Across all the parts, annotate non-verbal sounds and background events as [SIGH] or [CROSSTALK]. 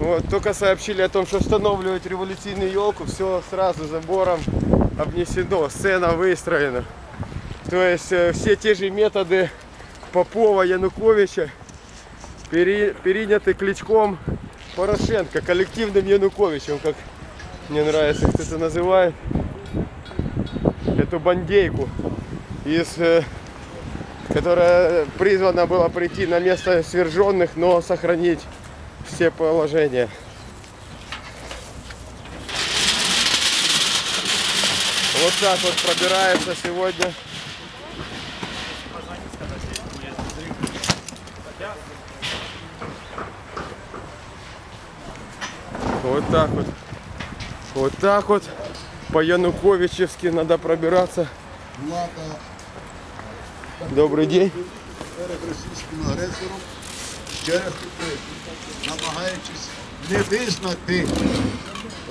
Вот, только сообщили о том, что устанавливать революционную елку, все сразу забором обнесено, сцена выстроена. То есть э, все те же методы Попова, Януковича пере- переняты Кличком Порошенко, коллективным Януковичем, как мне нравится, как это называет, эту бандейку, из, э, которая призвана была прийти на место сверженных, но сохранить все положения. Вот так вот пробирается сегодня. Вот так вот. Вот так вот. По Януковичевски надо пробираться. Добрий день. Ще раз намагаючись не визнати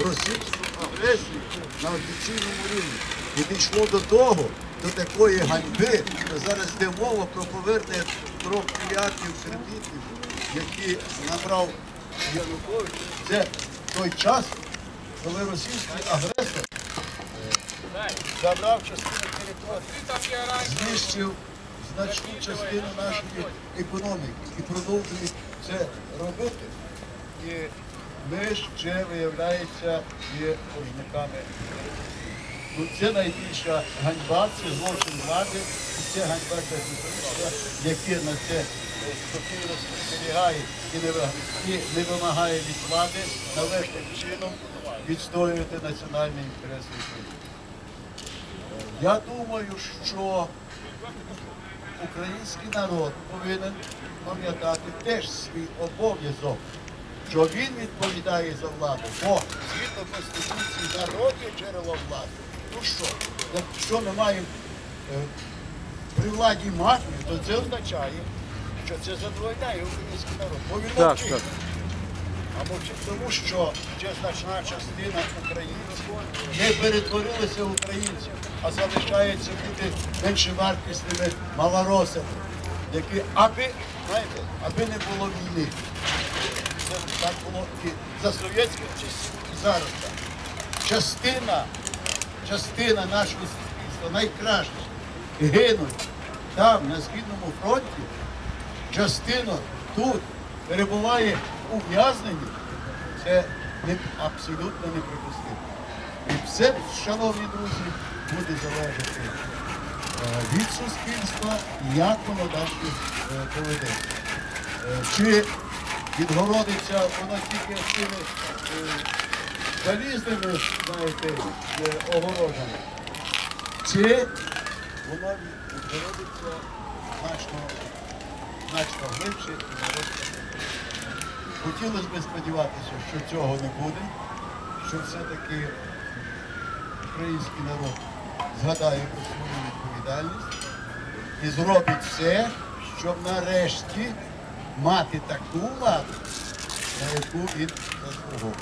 російську агресію на офіційному рівні. І дійшло до того, до такої ганьби, що зараз йде мова про повернення трьох мільярдів кредитів, які набрав Янукович. Це той час, коли російський агресор е, забрав частину території знищив значну частину нашої економіки і продовжує це робити. І ми ще, виявляється, є боржниками. Ну, це найбільша ганьба, це злочин влади, і це ганьба для суспільства, яке на це е, спокійно спостерігає і не вимагає від влади належним чином відстоювати національні інтереси України. Я думаю, що український народ повинен пам'ятати теж свій обов'язок, що він відповідає за владу, бо згідно Конституції народ є джерело влади. Ну що, якщо ми маємо е, при владі мафію, то це означає, що це задовольняє український народ. Бо він мовчить. Так. А мовчить тому, що значна частина українців не перетворилася в українців, а залишаються бути меншовартісними малоросами, які аби, знаєте, аби не було війни. Це так було і за совєтських часів, і зараз так. Частина, частина нашого суспільства найкраще гинуть там, на Східному фронті, частина тут перебуває ув'язнені, це абсолютно неприпустимо. І все, шановні друзі, буде залежати е, від суспільства, як воно далі е, поведеться. Е, Чи відгородиться воно тільки цими залізними, знаєте, огорожами, чи воно відгородиться значно, значно глибше Хотілося б сподіватися, що цього не буде, що все-таки український народ згадає про свою відповідальність і зробить все, щоб нарешті мати таку владу, на яку він заслуговує.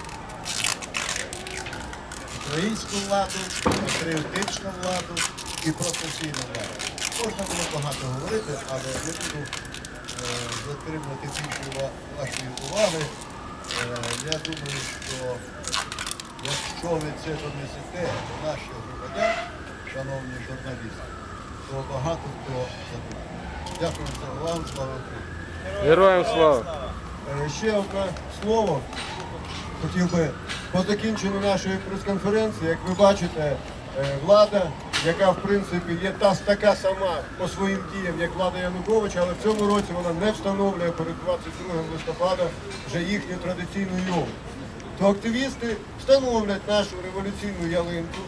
Українську владу, патріотичну владу і професійну владу. Можна було багато говорити, але не буду е, затримувати більше вашої уваги. Е, я думаю, що якщо ви це донесете до наших громадян, шановні журналісти, то багато хто задумає. Дякую за увагу, слава Україні. Героям слава! Е, Ще одне слово. Хотів би по закінченню нашої прес-конференції, як ви бачите, влада, яка в принципі є та така сама по своїм діям, як влада Януковича, але в цьому році вона не встановлює перед 22 листопада вже їхню традиційну йолку. То активісти встановлять нашу революційну ялинку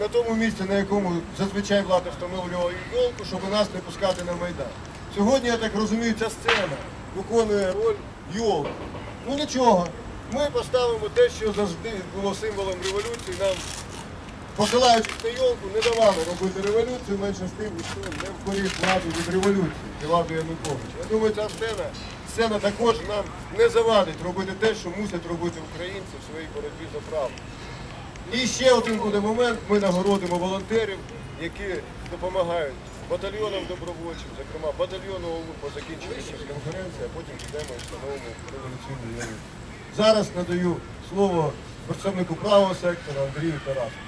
на тому місці, на якому зазвичай влада встановлювала йолку, щоб нас не пускати на Майдан. Сьогодні, я так розумію, ця сцена виконує роль йолки. Ну нічого, ми поставимо те, що завжди було символом революції. Нам, посилаючись на йолку, не давали робити революцію, менше з тим, що не вкорів владу від революції, і владу Януковича. Я думаю, ця сцена, сцена також нам не завадить робити те, що мусять робити українці в своїй боротьбі за право. І ще один буде момент. Ми нагородимо волонтерів, які допомагають батальйонам добровольців, зокрема батальйону ОУН по закінченню конференції, а потім підемо і встановимо революційну. Зараз надаю слово представнику правого сектора Андрію Тарасу.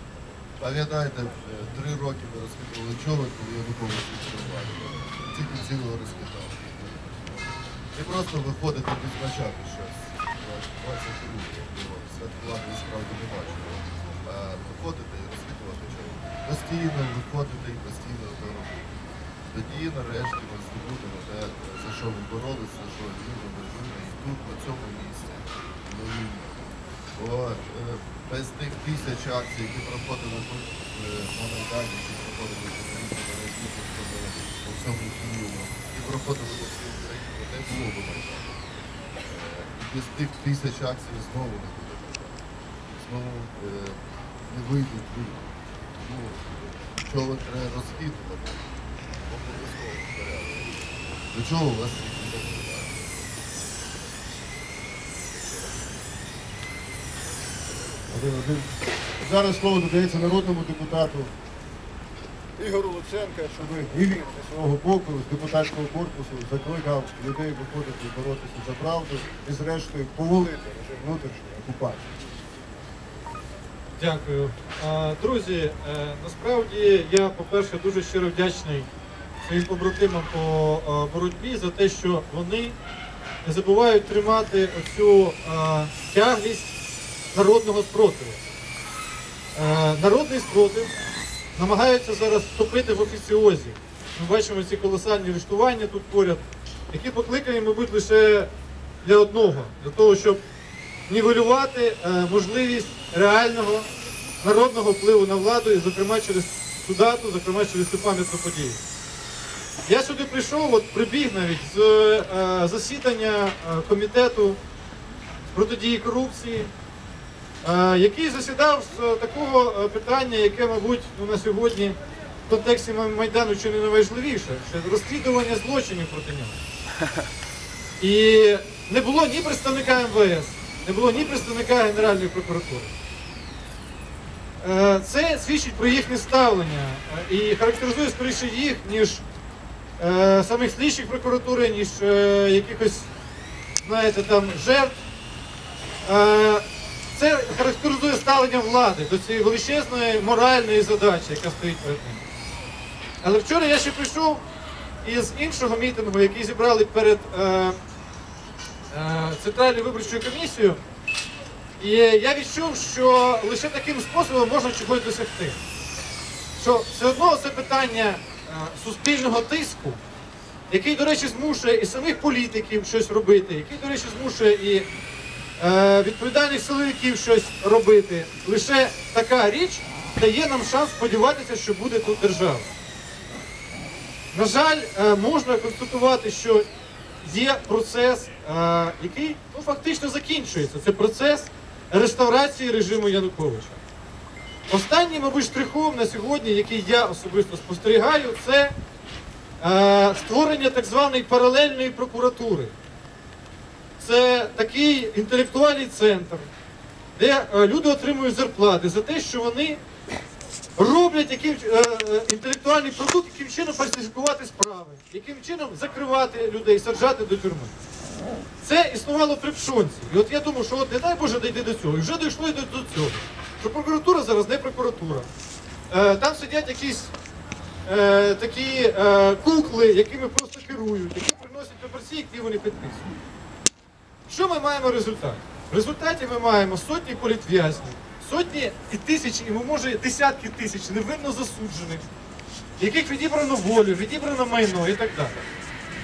Пам'ятаєте, е, три роки ми розхитували човен, коли Янукович відкривали. Тільки цілого розхитав. Не просто виходити відзначати щось. 22 святкувати справді не бачимо. А виходити і розхитувати човен. Постійно виходити і постійно це робити. Тоді нарешті ми здобудемо те, за що ви боролися, за що жили і тут, на цьому місці. Бо е, без тих тисяч акцій, які проходили тут е, на Майдані, які проходили Росії, проходили по всьому Києву, і проходили по всій Україні, не було б Майдану. Е, без тих тисяч акцій знову не буде Майдану. Знову не вийдуть люди. Тому човен треба розхитувати. Обов'язково. До чого у вас їх 1. Зараз слово додається народному депутату Ігору Луценка, щоб він зі свого боку, з депутатського корпусу, закликав людей виходити і боротися за правду і зрештою поволити внутрішню окупацію. Дякую. Друзі, е, насправді я, по-перше, дуже щиро вдячний своїм побратимам по е, боротьбі за те, що вони не забувають тримати оцю е, тяглість народного спротиву. Е, Народний спротив намагаються зараз втопити в офіціозі. Ми бачимо ці колосальні арештування тут поряд, які покликані, мабуть, лише для одного, для того, щоб нівелювати е, можливість реального народного впливу на владу, і, зокрема, через цю дату, зокрема через цю пам'ятну подію. Я сюди прийшов, от прибіг навіть з е, засідання комітету протидії корупції, який засідав з е, такого е, питання, яке, мабуть, ну, на сьогодні в контексті Майдану чи не найважливіше, це розслідування злочинів проти нього. [LAUGHS] І не було ні представника МВС, не було ні представника Генеральної прокуратури. Е, Це свідчить про їхнє ставлення е, і характеризує скоріше їх, ніж е, самих слідчих прокуратури, ніж е, якихось, знаєте, там жертв. Це характеризує ставлення влади до цієї величезної моральної задачі, яка стоїть перед ним. Але вчора я ще прийшов із іншого мітингу, який зібрали перед е, е, Центральною виборчою комісією. І я відчув, що лише таким способом можна чогось досягти. Що все одно це питання е, суспільного тиску, який, до речі, змушує і самих політиків щось робити, який, до речі, змушує і відповідальних силовиків щось робити. Лише така річ дає нам шанс сподіватися, що буде тут держава. На жаль, е, можна констатувати, що є процес, е, який ну, фактично закінчується. Це процес реставрації режиму Януковича. Останнім, мабуть, штрихом на сьогодні, який я особисто спостерігаю, це е, створення так званої паралельної прокуратури. Це такий інтелектуальний центр, де е, люди отримують зарплати за те, що вони роблять яким, е, е, інтелектуальний продукт, яким чином фальсифікувати справи, яким чином закривати людей, саджати до тюрми. Це існувало при Пшонці. І от я думав, що от не дай Боже дійде до цього. І вже дійшло і до, цього. Що прокуратура зараз не прокуратура. Там сидять якісь е, такі е, кукли, якими просто керують, які приносять папірці, які вони підписують. Що ми маємо результат? В результаті ми маємо сотні політв'язнів, сотні і тисячі, і може десятки тисяч невинно засуджених, яких відібрано волю, відібрано майно і так далі.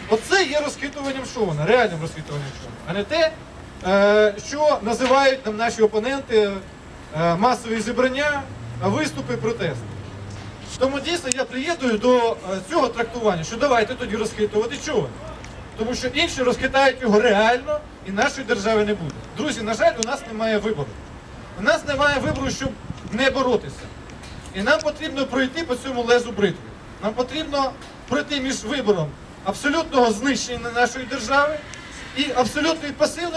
Оце є розхитуванням Шована, реальним розхитуванням Шована, а не те, е, що називають нам наші опоненти е, масові зібрання, виступи, протести. Тому дійсно я приєдную до е, цього трактування, що давайте тоді розхитувати човен. Тому що інші розхитають його реально і нашої держави не буде. Друзі, на жаль, у нас немає вибору. У нас немає вибору, щоб не боротися. І нам потрібно пройти по цьому лезу бритви. Нам потрібно пройти між вибором абсолютного знищення нашої держави і абсолютної пасивної.